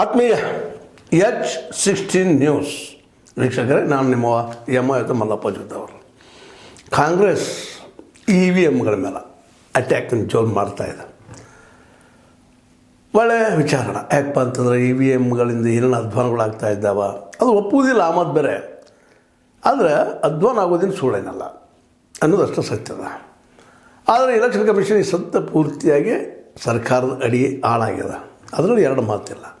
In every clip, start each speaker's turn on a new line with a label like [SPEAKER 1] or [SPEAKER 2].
[SPEAKER 1] ಆತ್ಮೀಯ H sixteen news. ವೀಕ್ಷಕರೇ, ನಾನು ನಿಮ್ಮ ಎಂ ಆಯ್ತು ಮಲ್ಲಪ್ಪ ಜೊತೆಯವರು ಕಾಂಗ್ರೆಸ್ ಇ ವಿ ಎಮ್ಗಳ ಮೇಲೆ ಅಟ್ಯಾಕ್ ಜೋಲ್ ಇದೆ. ಒಳ್ಳೆಯ ವಿಚಾರಣ. ಯಾಕಪ್ಪ ಅಂತಂದರೆ ಇ ವಿ ಎಮ್ಗಳಿಂದ ಏನೇನು ಅಧ್ವಾನಗಳಾಗ್ತಾ ಇದ್ದಾವೆ, ಅದು ಒಪ್ಪುವುದಿಲ್ಲ ಆಮದು ಬೇರೆ. ಆದರೆ ಅಧ್ವಾನ ಆಗೋದಿನ ಸುಳ್ಳೇನಲ್ಲ ಅನ್ನೋದಷ್ಟು ಸತ್ಯದ. ಆದರೆ ಎಲೆಕ್ಷನ್ ಕಮಿಷನ್ ಈ ಸತ್ಯ ಪೂರ್ತಿಯಾಗಿ ಸರ್ಕಾರದ ಅಡಿ ಹಾಳಾಗಿದೆ. ಅದರಲ್ಲಿ ಎರಡು ಮಾತಿಲ್ಲ.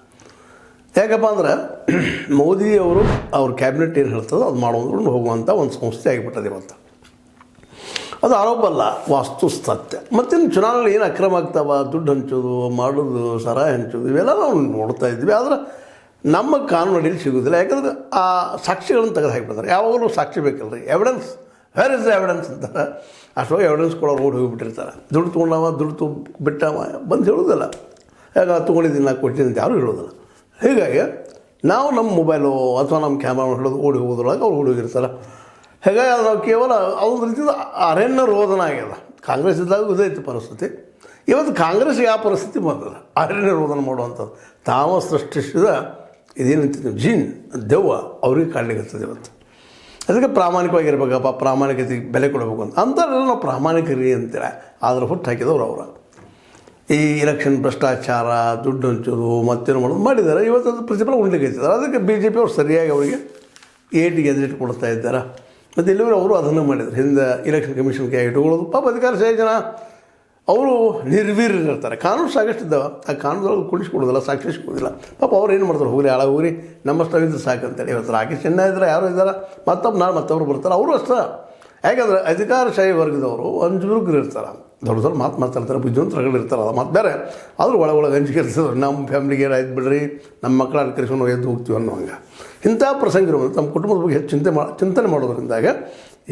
[SPEAKER 1] ಯಾಕಪ್ಪ ಅಂದ್ರೆ ಮೋದಿಯವರು ಅವ್ರ ಕ್ಯಾಬಿನೆಟ್ ಏನು ಹೇಳ್ತದೋ ಅದು ಮಾಡೋದ್ಕೊಂಡು ಹೋಗುವಂಥ ಒಂದು ಸಂಸ್ಥೆ ಆಗಿಬಿಟ್ಟದೆ ಇವತ್ತು. ಅದು ಆರೋಪ ಅಲ್ಲ, ವಾಸ್ತು ಸತ್ಯ. ಮತ್ತಿನ್ನು ಚುನಾವಣೆಗಳು ಏನು ಅಕ್ರಮ ಆಗ್ತಾವ? ದುಡ್ಡು ಹಂಚೋದು, ಮಾಡೋದು ಸರ ಹಂಚೋದು ಇವೆಲ್ಲ ನಾವು ನೋಡ್ತಾ ಇದ್ವಿ ಆದರೆ ನಮ್ಮ ಕಾನೂನು ಅಡಿಯಲ್ಲಿ ಸಿಗೋದಿಲ್ಲ. ಯಾಕಂದ್ರೆ ಆ ಸಾಕ್ಷಿಗಳನ್ನು ತೆಗೆದು ಹಾಕಿಬಿಡ್ತಾರೆ ಯಾವಾಗಲೂ ಸಾಕ್ಷಿ ಬೇಕಲ್ರಿ? ಎವಿಡೆನ್ಸ್ ವೇರ್ ಇಸ್ ಎವಿಡೆನ್ಸ್ ಅಂತಾರೆ. ಅಷ್ಟೊಂದು ಎವಿಡೆನ್ಸ್ ಕೊಡೋರು ಓಡಿ ಹೋಗಿಬಿಟ್ಟಿರ್ತಾರೆ. ದುಡ್ಡು ತೊಗೊಂಡವ, ದುಡ್ಡು ಬಿಟ್ಟವ, ಬಂದು ಹೇಳೋದಿಲ್ಲ. ಯಾಕೆ ತೊಗೊಂಡಿದ್ದೀನಿ, ನಾ ಕೊಟ್ಟಿದ್ದೀನಿ ಅಂತ ಯಾರೂ ಹೇಳೋದಿಲ್ಲ. ಹೀಗಾಗಿ ನಾವು ನಮ್ಮ ಮೊಬೈಲು ಅಥವಾ ನಮ್ಮ ಕ್ಯಾಮ್ರಾ ಹಿಡಿದು ಓಡಿ ಹೋಗೋದ್ರೊಳಗೆ ಅವ್ರು ಹುಡುಗಿರ್ತಾರೆ ಹೀಗಾಗಿ ಅದು ನಾವು ಕೇವಲ ಅವ್ರ ರೀತಿಯ ಅರಣ್ಯ ರೋದನ ಆಗ್ಯದ ಕಾಂಗ್ರೆಸ್ ಇದ್ದಾಗ ಇದೈತಿ ಪರಿಸ್ಥಿತಿ. ಇವತ್ತು ಕಾಂಗ್ರೆಸ್ ಯಾವ ಪರಿಸ್ಥಿತಿ ಬಂದದ? ಅರಣ್ಯ ರೋದನ ಮಾಡುವಂಥದ್ದು. ತಾವ ಸೃಷ್ಟಿಸಿದ ಇದೇನಂತಿದ್ದೆ ಜೀನ್, ದೆವ್ವ ಅವ್ರಿಗೆ ಕಾಡ್ಲಿಕ್ಕೆ ಇವತ್ತು. ಅದಕ್ಕೆ ಪ್ರಾಮಾಣಿಕವಾಗಿರ್ಬೇಕಪ್ಪ, ಪ್ರಾಮಾಣಿಕತೆಗೆ ಬೆಲೆ ಕೊಡಬೇಕು ಅಂತ. ಅಂಥವ್ರೆಲ್ಲ ನಾವು ಪ್ರಾಮಾಣಿಕರಿ ಅಂತೇಳಿ ಆದ್ರೆ ಹುಟ್ಟು ಹಾಕಿದವ್ರು ಅವರು. ಈ ಇಲೆಕ್ಷನ್ ಭ್ರಷ್ಟಾಚಾರ ದುಡ್ಡು ಹಂಚೋದು ಮತ್ತೇನು ಮಾಡೋದು ಮಾಡಿದ್ದಾರೆ. ಇವತ್ತು ಅದು ಪ್ರತಿಫಲ ಉಂಡ್ಲಿಕ್ಕೆ ಅದಕ್ಕೆ ಬಿ ಜೆ ಪಿ ಅವ್ರು ಸರಿಯಾಗಿ ಅವರಿಗೆ ಏಟಿಗೆ ಎದುರಿಟ್ಟು ಕೊಡ್ತಾ ಇದ್ದಾರೆ? ಮತ್ತು ಇಲ್ಲಿವರು ಅವರು ಅದನ್ನು ಮಾಡಿದ್ರು ಹಿಂದೆ ಇಲೆಕ್ಷನ್ ಕೈ ಇಟ್ಕೊಳ್ಳೋದು ಪಾಪ ಅಧಿಕಾರಶಾಹಿ ಜನ ಅವರು ನಿರ್ವೀರ್ಯರಿರ್ತಾರೆ. ಕಾನೂನು ಸಾಕಷ್ಟು ಇದ್ದಾವೆ. ಆ ಕಾನೂನೊಳಗೆ ಸಾಕ್ಷಿ ಸಾಕ್ಷಿಸ್ಕೊಡೋದಿಲ್ಲ ಪಾಪ ಅವ್ರು ಏನು ಮಾಡ್ತಾರೆ? ಹೋಗ್ರಿ. ಹಾಳಾಗಿ ಹೋಗ್ರಿ ಸಾಕು ಸಾಕಂತೇಳಿ ಇವತ್ತು ರಾಕೇಶ್ ಚೆನ್ನ ಇದ್ದಾರೆ ಯಾರು ಇದ್ದಾರೆ? ಮತ್ತೊಬ್ಬ ನಾಳೆ ಮತ್ತೊಬ್ರು ಬರ್ತಾರೆ. ಅವರು ಅಷ್ಟೇ. ಯಾಕಂದ್ರೆ ಅಧಿಕಾರಶಾಹಿ ವರ್ಗದವರು ಅಂಜುರುಗ್ರು ಇರ್ತಾರೆ. ದೊಡ್ಡ ದೊಡ್ಡ ಮಾತು ಮಾತಾಡ್ತಾರೆ ಬುದ್ಧಿವಂತರುಗಳು ಇರ್ತಾರೆ, ಅದು ಮಾತು ಬೇರೆ. ಆದರೂ ಒಳಗೆ ಒಳಗೆ ಹಂಚಿಕೆ ಇರ್ತಾರೆ ನಮ್ಮ ಫ್ಯಾಮಿಲಿಗೆ ಏನಾಯ್ತು ಬಿಡ್ರಿ? ನಮ್ಮ ಮಕ್ಕಳ ಕರೆಸ್ಕೊಂಡು ಎದ್ದು ಹೋಗ್ತೀವಿ ಅನ್ನೋ ಹಂಗೆ ಇಂಥ ಪ್ರಸಂಗ ಇರುವಂಥ ನಮ್ಮ ಕುಟುಂಬದ ಬಗ್ಗೆ ಹೆಚ್ಚು ಚಿಂತೆ ಮಾ, ಚಿಂತನೆ ಮಾಡೋದ್ರಿಂದಾಗ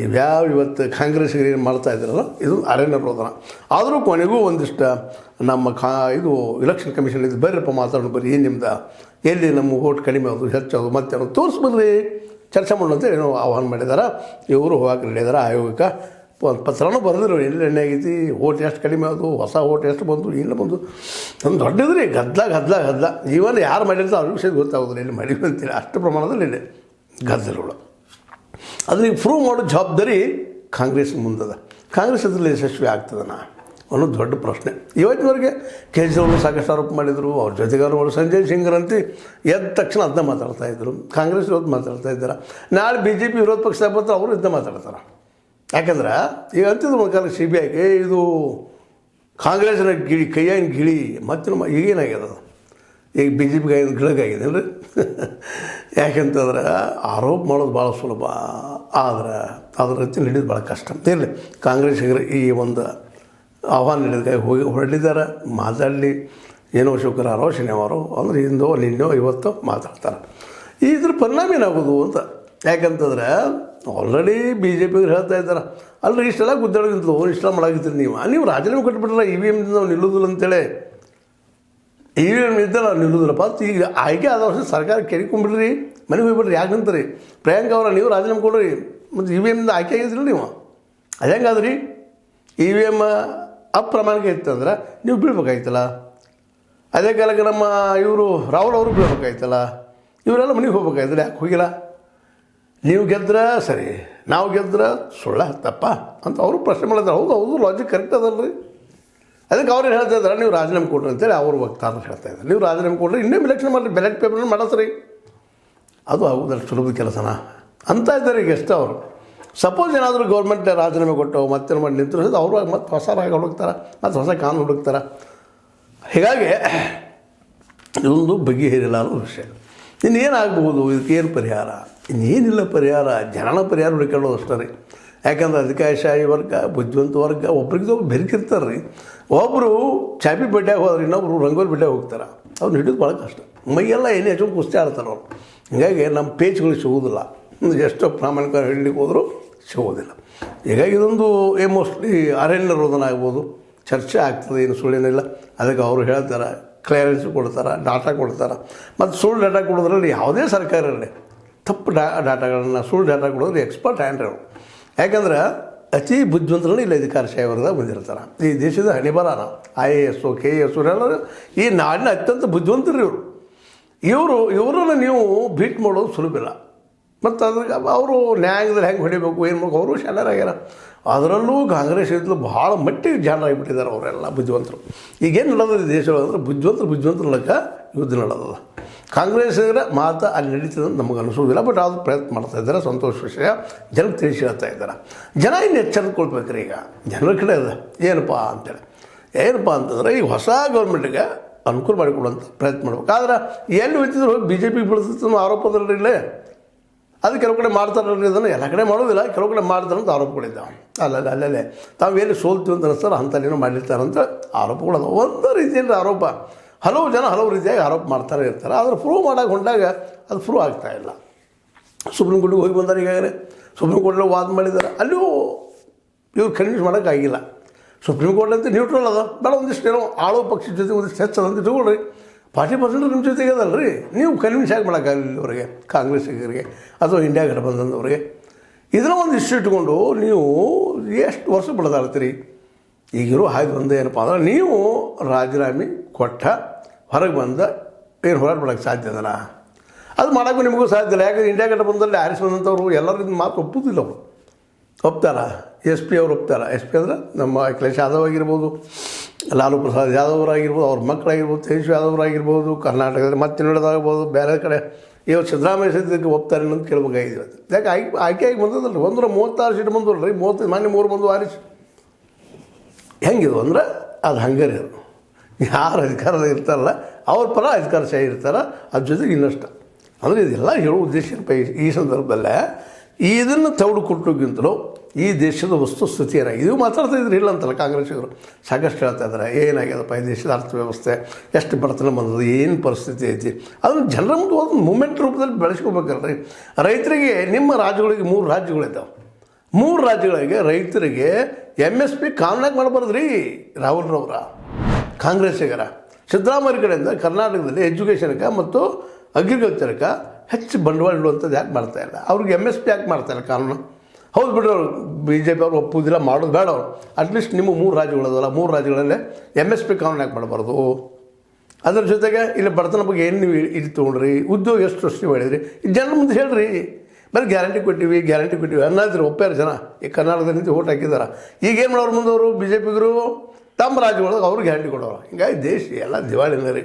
[SPEAKER 1] ಇವ್ಯಾವ ಇವತ್ತು ಕಾಂಗ್ರೆಸ್ಸಿಗೆ ಏನು ಮಾಡ್ತಾ ಇದ್ದಾರಲ್ಲ, ಇದು ಅರಣ್ಯ ಪ್ರೋದನ ಆದರೂ ಕೊನೆಗೂ ಒಂದಿಷ್ಟು ನಮ್ಮ ಕಾ, ಇದು ಇಲೆಕ್ಷನ್ ಕಮಿಷನ್ ಇದು ಬರ್ರಪ್ಪ ಮಾತಾಡೋಣ ಬರ್ರಿ ಏನು ನಿಮ್ದು? ಎಲ್ಲಿ ನಮ್ಮ ಓಟ್ ಕಡಿಮೆ ಆಗೋದು ಹೆಚ್ಚೋದು ಮತ್ತೇನೋ ತೋರಿಸ್ಬರ್ರಿ ಚರ್ಚೆ ಮಾಡೋಂತ ಏನೋ ಆಹ್ವಾನ ಮಾಡಿದ್ದಾರೆ ಇವರು ಹೋಗಕ್ಕೆ ರೆಡಿ ಇದ್ದಾರೆ ಆಯೋಗಕ್ಕೆ ಪತ್ರನೂ ಬರೆದ್ರು ಎಲ್ಲಿ ಎಣ್ಣೆ ಆಗೈತಿ, ಓಟ್ ಎಷ್ಟು ಕಡಿಮೆ ಆದವು ಹೊಸ ಓಟ್ ಎಷ್ಟು ಬಂತು, ಇಲ್ಲ ಬಂದು ನಮ್ಮ ದೊಡ್ಡದ್ರಿ ಗದ್ದಲ ಗದ್ದಲ ಗದ್ದಲ ಈವನ್ ಯಾರು ಮಾಡಿರ್ತಾರೆ ಅವ್ರ ವಿಷಯ ಗೊತ್ತಾಗೋದಿಲ್ಲ ಇಲ್ಲಿ ಮಾಡಿವಿ ಅಂತೇಳಿ ಅಷ್ಟು ಪ್ರಮಾಣದಲ್ಲಿ ಇಲ್ಲಿ ಗದ್ದಲಗಳು. ಅದನ್ನ ಪ್ರೂವ್ ಮಾಡೋ ಜವಾಬ್ದಾರಿ ಕಾಂಗ್ರೆಸ್ ಮುಂದದ. ಕಾಂಗ್ರೆಸ್ ಅದರಲ್ಲಿ ಯಶಸ್ವಿ ಆಗ್ತದನ? ಅನ್ನೋದು ದೊಡ್ಡ ಪ್ರಶ್ನೆ. ಇವತ್ತಿನವರೆಗೆ ಕೇಜ್ರಿವಾಲ್ ಸಾಕಷ್ಟು ಆರೋಪ ಮಾಡಿದರು, ಅವ್ರ ಜೊತೆಗಾರರು ಸಂಜಯ್ ಸಿಂಗ್ರಂತಿ ಎದ್ದ ತಕ್ಷಣ ಅದನ್ನ ಮಾತಾಡ್ತಾ ಇದ್ದರು ಕಾಂಗ್ರೆಸ್ ಇವತ್ತು ಮಾತಾಡ್ತಾ ಇದ್ದಾರೆ? ನಾಳೆ ಬಿ ಜೆ ಪಿ ವಿರೋಧ ಪಕ್ಷದ ಬರ್ತಾರೆ ಅವರು ಇದನ್ನ ಮಾತಾಡ್ತಾರೆ? ಯಾಕಂದ್ರೆ ಈಗ ಅಂತಿದ್ರು ಒಂದು ಕಾಲಕ್ಕೆ ಸಿ ಬಿ ಐಗೆ ಇದು ಕಾಂಗ್ರೆಸ್ನ ಗಿಳಿ, ಕೈಯಾಗಿನ ಗಿಳಿ ಮತ್ತೆ ಈಗೇನಾಗ್ಯದ? ಈಗ ಬಿ ಜೆ ಪಿಗೆ ಗಿಳಗಾಗಿದೆ ಅಲ್ರಿ ಯಾಕೆಂತಂದ್ರೆ ಆರೋಪ ಮಾಡೋದು ಭಾಳ ಸುಲಭ. ಆದ್ರೆ ಅದ್ರ ರೀತಿ ನಡೆಯೋದು ಭಾಳ ಕಷ್ಟ. ಇರಲಿ, ಕಾಂಗ್ರೆಸ್ ಈ ಒಂದು ಆಹ್ವಾನ ನಡೆದಾಗ ಹೋಗಿ ಹೊರಡಿದ್ದಾರೆ ಮಾತಾಡಲಿ. ಏನೋ ಶುಕ್ರವಾರೋ ಶನಿವಾರೋ ಅಂದ್ರೆ ಇಂದೋ ನಿನ್ನೋ, ಇವತ್ತೋ ಮಾತಾಡ್ತಾರೆ. ಇದ್ರ ಪರಿಣಾಮ ಏನಾಗೋದು ಅಂತ ಯಾಕಂತಂದ್ರೆ ಆಲ್ರೆಡಿ ಬಿ ಜೆ ಪಿಗೆ ಹೇಳ್ತಾ ಇದ್ದಾರೆ. ಅಲ್ಲರಿ ಇಷ್ಟೆಲ್ಲ ಗುದ್ದಾಡೋದಿಂತಲು ಇಷ್ಟೆಲ್ಲ ಮಾಡಾಗಿತ್ತು ನೀವು. ನೀವು ರಾಜೀನಾಮೆ ಕೊಟ್ಬಿಟ್ರಲ್ಲ ಇ ವಿ ಎಮ್ದಿಂದ ನಾವು ನಿಲ್ಲೋದಿಲ್ಲ ಅಂತೇಳಿ. ಇ ವಿ ಎಂ ಇದ್ದರೆ ನಾವು ನಿಲ್ಲೋದಿಲ್ಲಪ್ಪ ಈಗ ಆಯ್ಕೆ ಆದ ವರ್ಷ ಸರ್ಕಾರ ಕೆರಿಕೊಂಡ್ಬಿಡ್ರಿ ಮನೆಗೆ ಹೋಗ್ಬಿಡ್ರಿ ರೀ ಪ್ರಿಯಾಂಕ ಅವರ ನೀವು ರಾಜೀನಾಮೆ ಕೊಡ್ರಿ. ಮತ್ತು ಇ ವಿ ಎಮ್ಮಿಂದ ಆಯ್ಕೆ ಆಗಿದ್ರಿ ನೀವು. ಅದು ಹೆಂಗಾದ್ರಿ ಇ ವಿ ಎಂ ಅಪ್ರಾಮಾಣಿಕ ಇತ್ತಂದ್ರೆ ನೀವು ಬೀಳ್ಬೇಕಾಯ್ತಲ್ಲ. ಅದೇ ಕಾಲಕ್ಕೆ ನಮ್ಮ ಇವರು ರಾಹುಲ್ ಅವರು ಬೀಳ್ಬೇಕಾಯ್ತಲ್ಲ. ಇವರೆಲ್ಲ ಮನೆಗೆ ಹೋಗ್ಬೇಕಾಯ್ತಲ್ಲ, ಯಾಕೆ ಹೋಗಿಲ್ಲ? ನೀವು ಗೆದ್ರೆ ಸರಿ, ನಾವು ಗೆದ್ರೆ ಸುಳ್ಳ, ತಪ್ಪ ಅಂತ ಅವರು ಪ್ರಶ್ನೆ ಮಾಡಿದ್ರೆ. ಹೌದು ಹೌದು ಲಾಜಿಕ್ ಕರೆಕ್ಟ್ ಅದಲ್ರಿ. ಅದಕ್ಕೆ ಅವ್ರು ಏನು ಹೇಳ್ತಾ ಇದ್ದಾರೆ, ನೀವು ರಾಜೀನಾಮೆ ಕೊಡ್ರಿ ಅಂತೇಳಿ ಅವರು ವಕ್ತಾರರು ಹೇಳ್ತಾ ಇದ್ದಾರೆ. ನೀವು ರಾಜೀನಾಮೆ ಕೊಡ್ರಿ ಇನ್ನೂ ಎಲೆಕ್ಷನ್ ಮಾಡಿರಿ ಬ್ಯಾಲೆಟ್ ಪೇಪರ್ ಮಾಡಸ್ರಿ. ಅದು ಹೌದಲ್ಲ ಸುಲಭದ ಕೆಲಸನ? ಅಂತ ಇದ್ದಾರೆ ಈಗ ಎಷ್ಟು ಅವರು. ಸಪೋಸ್ ಏನಾದರೂ ಗೌರ್ಮೆಂಟ್ ರಾಜೀನಾಮೆ ಕೊಟ್ಟು ಮತ್ತೆ ಮಾಡಿ ನಿಂತರು ಅವರು ಮತ್ತೆ ಹೊಸ ರಾಗ ಹುಡುಕ್ತಾರೆ, ಮತ್ತು ಹೊಸ ಕಾನೂನು ಹುಡುಕ್ತಾರೆ. ಹೀಗಾಗಿ ಇದೊಂದು ಬಗೆಹರಿಲಾರ ವಿಷಯ. ಇನ್ನೇನಾಗಬಹುದು? ಇದಕ್ಕೆ ಏನು ಪರಿಹಾರ? ಇನ್ನೇನಿಲ್ಲ ಪರಿಹಾರ. ಜನನ ಪರಿಹಾರ ಹುಡುಕೊಳ್ಳೋದು ಅಷ್ಟೇ ರೀ. ಯಾಕಂದ್ರೆ ಅಧಿಕಾರಶಾಹಿ ವರ್ಗ, ಬುದ್ಧಿವಂತ ವರ್ಗ ಒಬ್ರಿಗೆ ಒಬ್ರು ಬೆರಕಿರ್ತಾರೆ ರೀ ಒಬ್ಬರು ಚಾಪಿ ಬೆಡ್ಡ್ಯಾಗ ಹೋದ್ರೆ ಇನ್ನೊಬ್ರು ರಂಗೋಲಿ ಬೆಡ್ಡ್ಯಾಗ ಹೋಗ್ತಾರೆ. ಅವ್ನು ಹಿಡಿದು ಭಾಳ ಕಷ್ಟ. ಮೈಯೆಲ್ಲ ಏನೇ ಹೆಚ್ಚು ಕುಸ್ತಿ ಆಡ್ತಾರೆ ಅವರು. ಹೀಗಾಗಿ ನಮ್ಮ ಪೇಜ್ಗಳು ಸಿಗುವುದಿಲ್ಲ ಎಷ್ಟೋ ಪ್ರಾಮಾಣಿಕ ಹೇಳಲಿಕ್ಕೆ ಹೋದರೂ ಸಿಗೋದಿಲ್ಲ ಹೀಗಾಗಿ ಇದೊಂದು, ಏ ಮೋಸ್ಟ್ಲಿ ಅರಣ್ಯ ರೋದನ ಆಗ್ಬೋದು ಚರ್ಚೆ ಆಗ್ತದೆ, ಏನು ಸುಳ್ಳೇನಿಲ್ಲ ಅದಕ್ಕೆ ಅವರು ಹೇಳ್ತಾರೆ ಕ್ಲಿಯರೆನ್ಸ್ ಕೊಡ್ತಾರೆ ಡಾಟಾ ಕೊಡ್ತಾರೆ. ಮತ್ತು ಸುಳ್ಳು ಡಾಟಾ ಕೊಡೋದ್ರಲ್ಲಿ ಯಾವುದೇ ಸರ್ಕಾರ ಇರಲಿ. ತಪ್ಪು ಡಾ, ಡಾಟಾಗಳನ್ನು ಸುಳ್ಳು ಡಾಟಾ ಕೊಡೋದ್ರೆ ಎಕ್ಸ್ಪರ್ಟ್ ಹ್ಯಾಂಡ್ ಅವರು. ಯಾಕಂದ್ರೆ ಅತಿ ಬುದ್ಧಿವಂತರಲ್ಲಿ ಇಲ್ಲಿ ಅಧಿಕಾರ ವರ್ಗದಾಗ ಬಂದಿರ್ತಾರೆ. ಈ ದೇಶದ ಹಣಿಬರಾನ I A S K A ಎಲ್ಲರೂ ಈ ನಾಡಿನ ಅತ್ಯಂತ ಬುದ್ಧಿವಂತರು ಇವರು. ಇವರು, ಇವರನ್ನು ನೀವು ಬೀಟ್ ಮಾಡೋದು ಸುಲಭಿಲ್ಲ ಮತ್ತು ಅದ್ರಾಗ ಅವರು ನ್ಯಾಯದಲ್ಲಿ ಹೆಂಗೆ ಹೊಡಿಬೇಕು, ಏನು ಮಾಡಬೇಕು, ಅವರು ಶಾಣರಾಗ್ಯಾರ ಅದರಲ್ಲೂ ಕಾಂಗ್ರೆಸ್ ಇದ್ಲು ಭಾಳ ಮಟ್ಟಿಗೆ ಜಾಣರಾಗಿಬಿಟ್ಟಿದ್ದಾರೆ ಅವರೆಲ್ಲ ಬುದ್ಧಿವಂತರು ಈಗೇನು ನಡೆದಿದೆ ದೇಶದೊಳಗೆ ಬುದ್ಧಿವಂತರು ಬುದ್ಧಿವಂತರ ಲೆಕ್ಕ ಯುದ್ಧ ನಡೆದದ. ಕಾಂಗ್ರೆಸ್ಸಿಗರ ಮಾತು ಅಲ್ಲಿ ನಡೀತದೆ ನಮಗೆ ಅನಿಸೋದಿಲ್ಲ, ಬಟ್ ಅದು ಪ್ರಯತ್ನ ಮಾಡ್ತಾ ಇದ್ದಾರೆ, ಸಂತೋಷ ವಿಷಯ. ಜನಕ್ಕೆ ತಿಳಿಸಿ ಹೇಳ್ತಾ ಇದ್ದಾರೆ. ಜನ ಇನ್ನು ಎಚ್ಚರಿಕೊಳ್ಬೇಕ್ರಿ ಈಗ. ಜನರ ಕಡೆ ಅದ. ಏನಪ್ಪ ಅಂತೇಳಿ. ಏನಪ್ಪ ಅಂತಂದ್ರೆ ಈಗ ಹೊಸ ಗೌರ್ಮೆಂಟ್ಗೆ ಅನುಕೂಲ ಮಾಡಿಕೊಡುವಂಥ ಪ್ರಯತ್ನ ಮಾಡ್ಬೇಕು. ಆದ್ರೆ ಎಲ್ಲಿ ಹೋಗ್ತಿದ್ರು ಬಿ ಜೆ ಪಿ ಬೆಳೆಸಿತ್ತು ಅನ್ನೋ ಆರೋಪದಲ್ಲಿ ಇಲ್ಲೇ. ಅದು ಕೆಲವು ಕಡೆ ಮಾಡ್ತಾರೆ ಅನ್ನೋದನ್ನು ಎಲ್ಲ ಕಡೆ ಮಾಡೋದಿಲ್ಲ, ಕೆಲವು ಕಡೆ ಮಾಡ್ತಾರೆ ಅಂತ ಆರೋಪಗಳಿದ್ದ ಅಲ್ಲಲ್ಲ, ಅಲ್ಲಲ್ಲೇ. ತಾವೇನು ಸೋಲ್ತೀವಿ ಅಂತ ಅನಿಸ್ತಾರೆ ಅಂಥಲ್ಲೇನೋ ಮಾಡಿರ್ತಾರೆ ಅಂತ ಆರೋಪಗಳು ಅದಾವೆ. ಒಂದು ರೀತಿಯಿಂದ ಆರೋಪ. ಹಲವು ಜನ ಹಲವು ರೀತಿಯಾಗಿ ಆರೋಪ ಮಾಡ್ತಾರೆ ಇರ್ತಾರೆ. ಆದರೆ ಪ್ರೂವ್ ಮಾಡೋಕೆ ಹೊಂಟಾಗ ಅದು ಪ್ರೂವ್ ಆಗ್ತಾ ಇಲ್ಲ. ಸುಪ್ರೀಂ ಕೋರ್ಟಿಗೆ ಹೋಗಿ ಬಂದಾರೆ ಈಗಾಗಲೇ. ಸುಪ್ರೀಂ ಕೋರ್ಟಲ್ಲಿ ವಾದ ಮಾಡಿದ್ದಾರೆ. ಅಲ್ಲಿಯೂ ಇವ್ರು ಕನ್ವಿನ್ಸ್ ಮಾಡೋಕ್ಕಾಗಿಲ್ಲ. ಸುಪ್ರೀಂ ಕೋರ್ಟ್ ಅಂತ ನ್ಯೂಟ್ರಲ್ ಅದ ಬೇಡ, ಒಂದಿಷ್ಟು ಏನೋ ಆಳೋ ಪಕ್ಷದ ಜೊತೆ ಒಂದಿಷ್ಟು ಹೆಚ್ಚದಂತ ತಗೊಳ್ರಿ ಫಾರ್ಟಿ ಪರ್ಸೆಂಟ್ ನಿಮ್ಮ ಜೊತೆಗೆ ರೀ ನೀವು ಕನ್ವಿನ್ಸ್ ಆಗಿ ಮಾಡೋಕ್ಕಾಗಲಿಲ್ಲ ಅವರಿಗೆ ಕಾಂಗ್ರೆಸ್ಸಿಗರಿಗೆ ಅಥವಾ ಇಂಡಿಯಾ ಗಠಬಂಧನದವ್ರಿಗೆ ಇದನ್ನು ಒಂದು ಇಷ್ಟು ಇಟ್ಕೊಂಡು ನೀವು ಎಷ್ಟು ವರ್ಷ ಬೆಳೆದಾಡ್ತೀರಿ? ಈಗಿರೋ ಹಾಯ್ದು ಬಂದು ಏನಪ್ಪ ಅಂದ್ರೆ ನೀವು ರಾಜೀನಾಮೆ ಕೊಟ್ಟ, ಹೊರಗೆ ಬಂದ, ಏನು ಹೊರಗೆ ಬಿಡೋಕ್ಕೆ ಸಾಧ್ಯ ಅದಲ್ಲ ಅದು ಮಾಡೋಕ್ಕೂ ನಿಮಗೂ ಸಾಧ್ಯ ಇಲ್ಲ. ಯಾಕಂದ್ರೆ ಇಂಡಿಯಾ ಗಠಬಂಧನಲ್ಲಿ ಆರಿಸಿ ಬಂದಂಥವ್ರು ಎಲ್ಲರಿಗೂ ಮಾತು ಒಪ್ಪುದಿಲ್ಲ ಅವರು. ಒಪ್ತಾರ? ಎಸ್ ಪಿ ಅವ್ರು ಒಪ್ತಾರ? ಎಸ್ ಪಿ ಅಂದ್ರೆ ನಮ್ಮ ಅಖಿಲೇಶ್ ಯಾದವ್ ಆಗಿರ್ಬೋದು. ಲಾಲು ಪ್ರಸಾದ್ ಯಾದವ್ ಆಗಿರ್ಬೋದು ಅವ್ರ ಮಕ್ಕಳಾಗಿರ್ಬೋದು, ತೇಜಸ್ವಿ ಯಾದವ್ ಅವರಾಗಿರ್ಬೋದು ಕರ್ನಾಟಕದಲ್ಲಿ ಮತ್ತೆ ನೋಡೋದಾಗ್ಬೋದು ಬೇರೆ ಕಡೆ. ಇವತ್ತು ಸಿದ್ದರಾಮಯ್ಯ ಸಿದ್ದಕ್ಕೆ ಒಪ್ತಾರೆ ಅನ್ನೋದು ಕೇಳ್ಬೇಕಾಗಿದೆ ಯಾಕೆ ಆಯ್ಕೆ ಆಯ್ಕೆಯಾಗಿ ಬಂದದಲ್ಲ ಒಂದರ ಮೂವತ್ತಾರು ಸೀಟ್ ಬಂದಲ್ಲ ರೀ ಮೂವತ್ತೈದು ಮಾನ್ಯ ಮೂರು ಬಂದು ಆರಿಸಿ ಹೆಂಗಿದು ಅಂದ್ರೆ ಅದು ಹಂಗಾರೆ ಅದು ಯಾರು ಅಧಿಕಾರದ ಇರ್ತಾರಲ್ಲ, ಅವ್ರ ಪರ ಅಧಿಕಾರಶಾಹಿ ಇರ್ತಾರೆ ಅದ್ರ ಜೊತೆಗೆ ಇನ್ನಷ್ಟು. ಅಂದರೆ ಇದೆಲ್ಲ ಹೇಳೋ ಉದ್ದೇಶ ಈ ಸಂದರ್ಭದಲ್ಲೇ? ಇದನ್ನು ತೌಡು ಕೊಟ್ಟೋಗಿಂತಲೂ ಈ ದೇಶದ ವಸ್ತುಸ್ಥಿತಿ ಏನಾಗಿದೆ ಇದು ಮಾತಾಡ್ತಾ ಇದ್ರೆ ಇಲ್ಲ ಅಂತಲ್ಲ ಕಾಂಗ್ರೆಸ್ಸಿಗರು ಸಾಕಷ್ಟು ಹೇಳ್ತಾ ಇದ್ದಾರೆ. ಏನಾಗ್ಯದಪ್ಪ ಈ ದೇಶದ ಅರ್ಥವ್ಯವಸ್ಥೆ? ಎಷ್ಟು ಬಡತನ ಬಂದದ್ದು? ಏನು ಪರಿಸ್ಥಿತಿ ಐತಿ? ಅದನ್ನು ಜನರ ಮುಂದೆ ಒಂದು ಮೂಮೆಂಟ್ ರೂಪದಲ್ಲಿ ಬೆಳೆಸ್ಕೋಬೇಕಲ್ರಿ. ರೈತರಿಗೆ ನಿಮ್ಮ ರಾಜ್ಯಗಳಿಗೆ ಮೂರು ರಾಜ್ಯಗಳಿದ್ದಾವೆ ಮೂರು ರಾಜ್ಯಗಳಿಗೆ ರೈತರಿಗೆ ಎಂ ಎಸ್ ಪಿ ಕಾಮನಾಗಿ ಮಾಡಬಾರ್ದು ರೀ ರಾಹುಲ್ರವರ. ಕಾಂಗ್ರೆಸ್ಸಿಗರ. ಸಿದ್ದರಾಮಯ್ಯ ಕಡೆಯಿಂದ ಕರ್ನಾಟಕದಲ್ಲಿ ಎಜುಕೇಷನ್ಗೆ ಮತ್ತು ಅಗ್ರಿಕಲ್ಚರ್ಗೆ ಹೆಚ್ಚು ಬಂಡವಾಳ ಇಡುವಂಥದ್ದು ಯಾಕೆ ಮಾಡ್ತಾ ಇಲ್ಲ? ಅವ್ರಿಗೆ ಎಂ ಎಸ್ ಪಿ ಯಾಕೆ ಮಾಡ್ತಾಯಿಲ್ಲ ಕಾನೂನು? ಹೌದು ಬಿಡ್ರಿ ಅವರು ಬಿ ಜೆ ಪಿ ಅವ್ರು ಒಪ್ಪುವುದಿಲ್ಲ ಮಾಡೋದು ಬೇಡ ಅವರು. ಅಟ್ಲೀಸ್ಟ್ ನಿಮ್ಮ ಮೂರು ರಾಜ್ಯಗಳದಲ್ಲ, ಮೂರು ರಾಜ್ಯಗಳಲ್ಲೇ ಎಂ ಎಸ್ ಪಿ ಕಾನೂನು ಯಾಕೆ ಮಾಡಬಾರ್ದು? ಅದ್ರ ಜೊತೆಗೆ ಇಲ್ಲಿ ಬಡತನ ಬಗ್ಗೆ ಏನು ನೀವು ಇದು ತೊಗೊಂಡ್ರಿ? ಉದ್ಯೋಗ ಎಷ್ಟು ವರ್ಷ ಮಾಡಿದ್ರಿ? ಈ ಜನರ ಮುಂದೆ ಹೇಳ್ರಿ. ಬರೀ ಗ್ಯಾರಂಟಿ ಕೊಟ್ಟಿವಿ ಗ್ಯಾರಂಟಿ ಕೊಟ್ಟಿವಿ. ಅನ್ನೋದ್ರ ಒಪ್ಪ್ಯಾರ ಜನ. ಈ ಕರ್ನಾಟಕದಲ್ಲಿ ನಿಂತು ಓಟ್ ಹಾಕಿದ್ದಾರೆ ಈಗ ಏನು ಮಾಡೋರು ಮುಂದವರು? ಬಿ ಜೆ ಪಿಗರು ತಮ್ಮ ರಾಜ್ಯಗಳಿಗೆ ಅವ್ರು ಗ್ಯಾರಂಟಿ ಕೊಡೋರು. ಹಿಂಗಾಗಿ ದೇಶ ಎಲ್ಲ ದಿವಾಳಿನ ರೀ.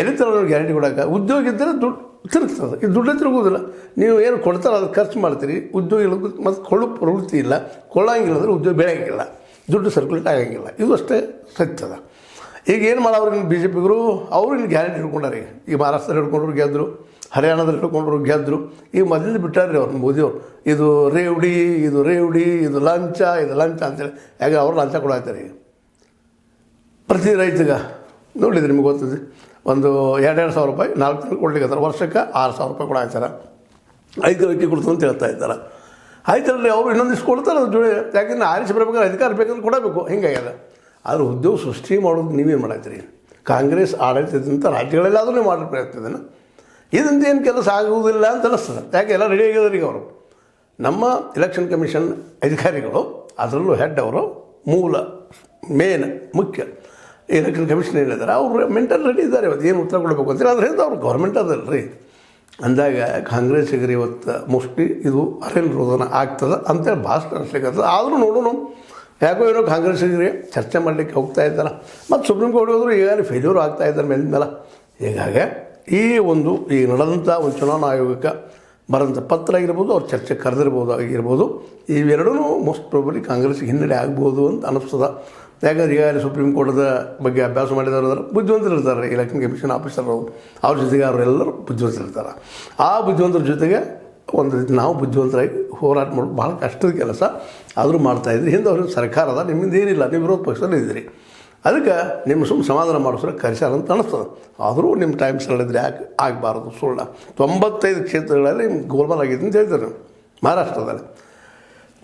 [SPEAKER 1] ಎಲ್ಲಿ ತರೋರು ಗ್ಯಾರಂಟಿ ಕೊಡೋಕೆ? ಉದ್ಯೋಗ ಇದ್ದರೆ ದುಡ್ಡು. ತಿರುಗ್ತದೆ. ಇದು ದುಡ್ಡು ತಿರುಗೋದಿಲ್ಲ ನೀವು ಏನು ಕೊಡ್ತಾರೋ ಅದು ಖರ್ಚು ಮಾಡ್ತೀರಿ. ಉದ್ಯೋಗ ಇಲ್ಲ ಮತ್ತು ಕೊಳ್ಳು ಪ್ರವೃತ್ತಿ ಇಲ್ಲ. ಕೊಳ್ಳಂಗಿಲ್ಲ ಅಂದರೆ ಉದ್ಯೋಗ ಬೆಳೆಯಂಗಿಲ್ಲ. ದುಡ್ಡು ಸರ್ಕ್ಯುಲೇಟ್ ಆಗೋಂಗಿಲ್ಲ. ಇದು ಅಷ್ಟೇ ಸತ್ಯದ. ಈಗ ಏನು ಮಾಡೋರು ಬಿ ಜೆ ಪಿಗರು ಅವರು ಇನ್ನು ಗ್ಯಾರಂಟಿ ಹಿಡ್ಕೊಂಡಾರೆ. ಈಗ ಮಹಾರಾಷ್ಟ್ರದಲ್ಲಿ ಹಿಡ್ಕೊಂಡ್ರು ಗೆದ್ದರು ಹರಿಯಾಣದಲ್ಲಿ ಹಿಡ್ಕೊಂಡ್ರು ಗೆದ್ದರು ಈಗ ಮೊದಲಿಂದ ಬಿಟ್ಟಾರ್ರಿ ಅವ್ರು, ಮೋದಿಯವ್ರು. ಇದು ರೇವಡಿ ಇದು ರೇವಡಿ, ಇದು ಲಂಚ ಇದು ಲಂಚ ಅಂತೇಳಿ. ಯಾಕೆ ಅವ್ರು ಲಂಚ ಕೊಡಾಯ್ತಾರೆ ಈಗ ಪ್ರತಿ ರೈತಗ ನೋಡಿದ್ರಿ ನಿಮ್ಗೆ ಗೊತ್ತಿದೆ ಒಂದು ಎರಡೆರಡು ಸಾವಿರ ರೂಪಾಯಿ, ನಾಲ್ಕು ತಿಂಗಳು ಕೊಡ್ಲಿಕ್ಕೆ ವರ್ಷಕ್ಕೆ ಆರು ಸಾವಿರ ರೂಪಾಯಿ ಕೊಡಾಕ್ತಾರೆ ಐದು ಅಕ್ಕಿ ಕೊಡ್ತು ಅಂತ ಹೇಳ್ತಾ ಇದ್ದಾರೆ ಆಯ್ತಲ್ರಿ ಅವರು ಇನ್ನೊಂದಿಷ್ಟು ಕೊಡ್ತಾರೆ ಅದ್ರ ಜೋಡಿ ಯಾಕಂದ್ರೆ ಆರಿಸಿ ಬರ್ಬೇಕಾದ್ರೆ ಅಧಿಕಾರ ಬೇಕಂದ್ರೆ ಕೊಡಬೇಕು, ಹಿಂಗಾಗ್ಯದ. ಆದ್ರೆ ಉದ್ಯೋಗ ಸೃಷ್ಟಿ ಮಾಡೋದು ನೀವೇನು ಮಾಡಾಯ್ತೀರಿ? ಕಾಂಗ್ರೆಸ್ ಆಡಳಿತದಂಥ ರಾಜ್ಯಗಳಲ್ಲಾದರೂ ನೀವು ಮಾಡೋ ಪ್ರಯತ್ನ ಇದರಿಂದ ಏನು ಕೆಲಸ ಆಗುವುದಿಲ್ಲ ಅಂತ ಅನ್ನಿಸ್ತದೆ ಯಾಕೆ ಎಲ್ಲ ರೆಡಿ ಆಗಿದ್ದಾರೆ ಈಗ ಅವರು. ನಮ್ಮ ಎಲೆಕ್ಷನ್ ಕಮಿಷನ್ ಅಧಿಕಾರಿಗಳು, ಅದರಲ್ಲೂ ಹೆಡ್ ಅವರು, ಮೂಲ ಮೇನ್ ಮುಖ್ಯ. ಎಲೆಕ್ಷನ್ ಕಮಿಷನ್ ಏನಿದ್ದಾರೆ ಅವರು ಮೆಂಟಲ್ ರೆಡಿ ಇದ್ದಾರೆ, ಇವತ್ತು ಏನು ಉತ್ತರ ಕೊಡಬೇಕು ಅಂತೇಳಿ ಅದರಿಂದ ಅವ್ರು ಗೌರ್ಮೆಂಟ್ ಅದಲ್ರಿ. ಅಂದಾಗ ಕಾಂಗ್ರೆಸ್ಸಿಗರು ಇವತ್ತು ಮೋಸ್ಟ್ಲಿ ಇದು ಅರೆಲ್ ರೋಧನ ಆಗ್ತದೆ ಅಂತೇಳಿ ಭಾಷಣ ಅನ್ಸ್ಲಿಕ್ಕೆ ಆದರೂ ನೋಡೋಣ, ಯಾಕೋ ಏನೋ ಕಾಂಗ್ರೆಸ್ಸಿಗರಿಗೆ ಚರ್ಚೆ ಮಾಡಲಿಕ್ಕೆ ಹೋಗ್ತಾ ಇದ್ದಾರೆ. ಮತ್ತು ಸುಪ್ರೀಂ ಕೋರ್ಟ್ ಹೋದ್ರು ಈಗ ಫೇಲ್ಯೂರ್ ಆಗ್ತಾ ಇದ್ದಾರೆ ಮೇಲಿನ ಮೇಲೆ ಹೀಗಾಗಿ ಈ ಒಂದು ಈಗ ನಡೆದಂಥ ಒಂದು ಚುನಾವಣಾ ಆಯೋಗಕ್ಕೆ ಬರೋಂಥ ಪತ್ರ ಆಗಿರ್ಬೋದು, ಅವ್ರ ಚರ್ಚೆ ಕರೆದಿರ್ಬೋದು, ಆಗಿರ್ಬೋದು ಇವೆರಡೂ ಮೋಸ್ಟ್ ಪ್ರಾಬಲಿ ಕಾಂಗ್ರೆಸ್ಗೆ ಹಿನ್ನಡೆ ಆಗ್ಬೋದು ಅಂತ ಅನ್ನಿಸ್ತದೆ ಯಾಕಂದ್ರೆ ಈಗಾಗಲೇ ಸುಪ್ರೀಂ ಕೋರ್ಟ್ದ ಬಗ್ಗೆ ಅಭ್ಯಾಸ ಮಾಡಿದವರು ಅಂದ್ರೆ ಬುದ್ಧಿವಂತರು ಇರ್ತಾರೆ. ಎಲೆಕ್ಷನ್ ಕಮಿಷನ್ ಆಫೀಸರ್ ಅವರು ಜೊತೆಗೆ ಅವರೆಲ್ಲರೂ ಬುದ್ಧಿವಂತರಿರ್ತಾರೆ ಆ ಬುದ್ಧಿವಂತರ ಜೊತೆಗೆ ಒಂದು ರೀತಿ ನಾವು ಬುದ್ಧಿವಂತರಾಗಿ ಹೋರಾಟ ಮಾಡೋದು ಭಾಳ ಕಷ್ಟದ ಕೆಲಸ. ಆದರೂ ಮಾಡ್ತಾಯಿದ್ರಿ ಹಿಂದೆ ಅವ್ರಿಗೆ ಸರ್ಕಾರ ಅದ, ನಿಮ್ಮಿಂದ ಏನಿಲ್ಲ, ನೀವು ವಿರೋಧ ಪಕ್ಷದಲ್ಲಿ ಇದ್ದೀರಿ. ಅದಕ್ಕೆ ನಿಮ್ಮ ಸುಮ್ಮ ಸಮಾಧಾನ ಮಾಡಿಸ್ರೆ ಕರೆಸ್ಯಾರ ಅಂತ ಅನಿಸ್ತದೆ. ಆದರೂ ನಿಮ್ಮ ಟೈಮ್ ಸರಳಿದ್ರೆ ಯಾಕೆ ಆಗಬಾರ್ದು ಸುಳ್ಳ. ತೊಂಬತ್ತೈದು ಕ್ಷೇತ್ರಗಳಲ್ಲಿ ಗೋಲ್ಮಾಲ್ ಆಗಿದೆ ಅಂತ ಹೇಳ್ತಾರೆ. ಮಹಾರಾಷ್ಟ್ರದಲ್ಲಿ.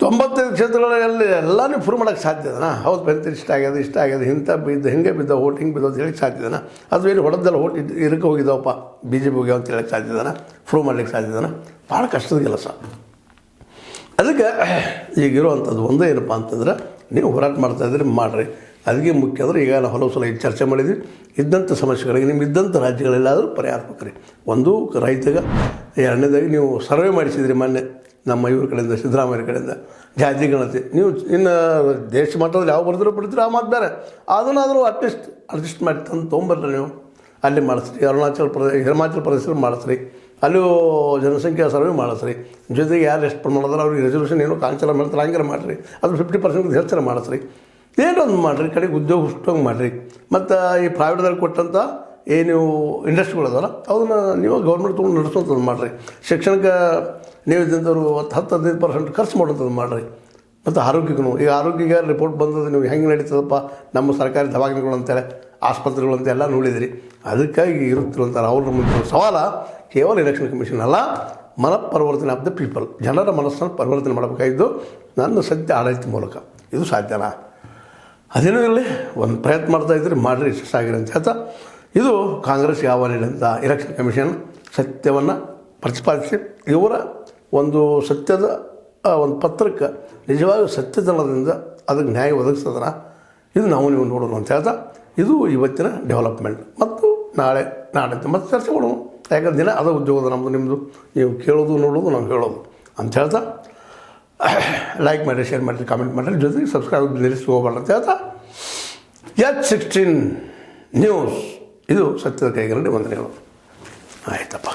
[SPEAKER 1] ತೊಂಬತ್ತೈದು ಕ್ಷೇತ್ರಗಳಲ್ಲಿ ಎಲ್ಲನೂ ಪ್ರೂವ್ ಮಾಡೋಕ್ಕೆ ಸಾಧ್ಯ ಇದೆನಾ? ಹೌದು, ಬೆಂತ ಇಷ್ಟ ಆಗ್ಯದ ಇಷ್ಟ ಆಗ್ಯದ, ಇಂಥ ಬಿದ್ದು, ಹಿಂಗೆ ಬಿದ್ದ ಓಟ್ ಹಿಂಗೆ ಬಿದ್ದೋ ಅಂತ ಸಾಧ್ಯ ಇದೆನಾ? ಅದು ಏನು ಹೊಡೆದಲ್ಲ ಓಟ್ ಇರಕ್ಕೆ ಹೋಗಿದ್ದಾವಪ್ಪ ಬಿ ಜೆ ಪಿ ಹೋಗ್ಯಾವ ಅಂತ ಹೇಳಕ್ಕೆ ಸಾಧ್ಯ ಇದೆನಾ? ಪ್ರೂವ್ ಮಾಡ್ಲಿಕ್ಕೆ ಸಾಧ್ಯ ಇದೆನಾ? ಭಾಳ ಕಷ್ಟದ ಕೆಲಸ. ಅದಕ್ಕೆ ಈಗಿರುವಂಥದ್ದು ಒಂದೇ ಏನಪ್ಪ ಅಂತಂದ್ರೆ, ನೀವು ಹೋರಾಟ ಮಾಡ್ತಾಯಿದ್ರೆ ಮಾಡಿರಿ. ಅದಕ್ಕೆ ಮುಖ್ಯ ಅಂದರೆ ಈಗ ನಾವು ಹಲವು ಸಲ ಚರ್ಚೆ ಮಾಡಿದ್ವಿ. ಇದ್ದಂಥ ಸಮಸ್ಯೆಗಳಿಗೆ ನಿಮ್ಮ ಇದ್ದಂಥ ರಾಜ್ಯಗಳೆಲ್ಲಾದರೂ ಪರಿಹಾರ ಬೇಕ್ರಿ ಒಂದು, ರೈತಗ, ಎರಡನೇದಾಗಿ ನೀವು ಸರ್ವೆ ಮಾಡಿಸಿದ್ರಿ ಮೊನ್ನೆ ನಮ್ಮ ಇವ್ರ ಕಡೆಯಿಂದ ಸಿದ್ದರಾಮಯ್ಯ ಕಡೆಯಿಂದ. ಜಾತಿ, ಗಣತಿ. ನೀವು ಇನ್ನು ದೇಶ ಮಟ್ಟದಲ್ಲಿ ಯಾವ ಬರ್ದಿರೋ ಬಿಡ್ತೀರಿ ಆ ಮಾತು ಬೇರೆ. ಅದನ್ನಾದರೂ ಅಟ್ಲೀಸ್ಟ್ ಅಡ್ಜಸ್ಟ್ ಮಾಡಿ ತಂದು ತೊಗೊಂಬರ್ರಿ ನೀವು. ಅಲ್ಲಿ ಮಾಡಿಸ್ರಿ. ಅರುಣಾಚಲ ಪ್ರದೇಶ, ಹಿಮಾಚಲ ಪ್ರದೇಶದಲ್ಲಿ ಮಾಡಿಸ್ರಿ. ಅಲ್ಲೂ ಜನಸಂಖ್ಯಾ ಸರ್ವೆ ಮಾಡಿಸ್ರಿ. ಜೊತೆಗೆ ಯಾರು ಎಷ್ಟು ಪ್ರಮಾಣದಲ್ಲಿ ಅವ್ರಿಗೆ ರೆಸಲ್ಯೂಷನ್ ಏನೋ ಕಾಂಚಲ ಮಾಡ್ತಾರೆ ಹಂಗಾರೆ ಮಾಡಿರಿ. ಅದು ಫಿಫ್ಟಿ ಪರ್ಸೆಂಟ್ ಹೆಚ್ಚರ ಮಾಡಿಸ್ರಿ. ಏನೊಂದು ಮಾಡಿರಿ ಕಡೆಗೆ ಉದ್ಯೋಗ ಹುಟ್ಟಂಗೆ ಮಾಡಿರಿ. ಮತ್ತು ಈ ಪ್ರೈವೇಟ್ದಾಗ ಕೊಟ್ಟಂಥ ಏನು ಇಂಡಸ್ಟ್ರಿಗಳದಲ್ಲ ಅದನ್ನು ನೀವು ಗೌರ್ಮೆಂಟ್ ತೊಗೊಂಡು ನಡೆಸುವಂಥದ್ದು ಮಾಡಿರಿ. ಶಿಕ್ಷಣಕ್ಕೆ ನೀವು ಇದ್ದಂಥವ್ರು ಹತ್ತು ಹತ್ತು ಹದಿನೈದು ಪರ್ಸೆಂಟ್ ಖರ್ಚು ಮಾಡುವಂಥದ್ದು ಮಾಡಿರಿ. ಮತ್ತು ಆರೋಗ್ಯಕ್ಕೂ ಈಗ ಆರೋಗ್ಯಕ್ಕೆ ರಿಪೋರ್ಟ್ ಬಂದದ್ದು ನೀವು ಹೆಂಗೆ ನಡೀತದಪ್ಪ? ನಮ್ಮ ಸರ್ಕಾರಿ ದವಾಖಾನೆಗಳು ಅಂತೇಳಿ ಆಸ್ಪತ್ರೆಗಳು ಅಂತೆಲ್ಲ ನೋಡಿದಿರಿ. ಅದಕ್ಕಾಗಿ ಇರುತ್ತಿರುವಂಥ ಅವ್ರ ಮುಂದೆ ಸವಾಲ, ಕೇವಲ ಎಲೆಕ್ಷನ್ ಕಮಿಷನ್ ಅಲ್ಲ ಮನ ಪರಿವರ್ತನೆ ಆಫ್ ದ ಪೀಪಲ್ ಜನರ ಮನಸ್ಸನ್ನು ಪರಿವರ್ತನೆ ಮಾಡಬೇಕಾಗಿದ್ದು, ನನ್ನ ಸತ್ಯ ಆಡಳಿತ ಮೂಲಕ. ಇದು ಸಾಧ್ಯನಾ? ಅದೇನೂ ಇರಲಿ ಒಂದು ಪ್ರಯತ್ನ ಮಾಡ್ತಾ ಇದ್ದರೆ ಮಾಡಿರಿ ಯಶಸ್ಸಾಗಿರಿ ಅಂತ ಹೇಳ್ತಾ, ಇದು ಕಾಂಗ್ರೆಸ್ ಯಾವ ಅಂತ ಎಲೆಕ್ಷನ್ ಕಮಿಷನ್ ಸತ್ಯವನ್ನು ಪ್ರತಿಪಾದಿಸಿ, ಇವರ ಒಂದು ಸತ್ಯದ ಒಂದು ಪತ್ರಕ್ಕೆ ಸತ್ಯ ಸತ್ಯತನದಿಂದ ಅದಕ್ಕೆ ನ್ಯಾಯ ಒದಗಿಸ್ತದನ ಇದು ನಾವು ನೀವು ನೋಡೋಣ ಅಂತ ಹೇಳ್ತಾ, ಇದು ಇವತ್ತಿನ ಡೆವಲಪ್ಮೆಂಟ್ ಮತ್ತು ನಾಳೆ, ನಾಡಿದ್ದು ಮತ್ತೆ ಚರ್ಚೆ ಮಾಡೋಣ. ಯಾಕಂದ್ರೆ ದಿನ ಅದ ಉದ್ಯೋಗದ ನಮ್ಮದು ನಿಮ್ಮದು ನೀವು ಕೇಳೋದು, ನೋಡೋದು, ನಾವು ಹೇಳೋದು ಅಂತ ಹೇಳ್ತಾ ಲೈಕ್ ಮಾಡಿರಿ ಶೇರ್ ಮಾಡಿರಿ ಕಾಮೆಂಟ್ ಮಾಡಿರಿ ಜೊತೆಗೆ ಸಬ್ಸ್ಕ್ರೈಬ್ ನಿಲ್ಲಿಸಿ ಹೋಗಬಾರ್ದು ಅಂತ ಹೇಳ್ತಾ ಎಚ್ ಸಿಕ್ಸ್ಟೀನ್ ನ್ಯೂಸ್ ಇದು ಸತ್ಯದ ಕೈಗರಡಿ ವಂದನೆಗಳು. ಆಯ್ತಪ್ಪ.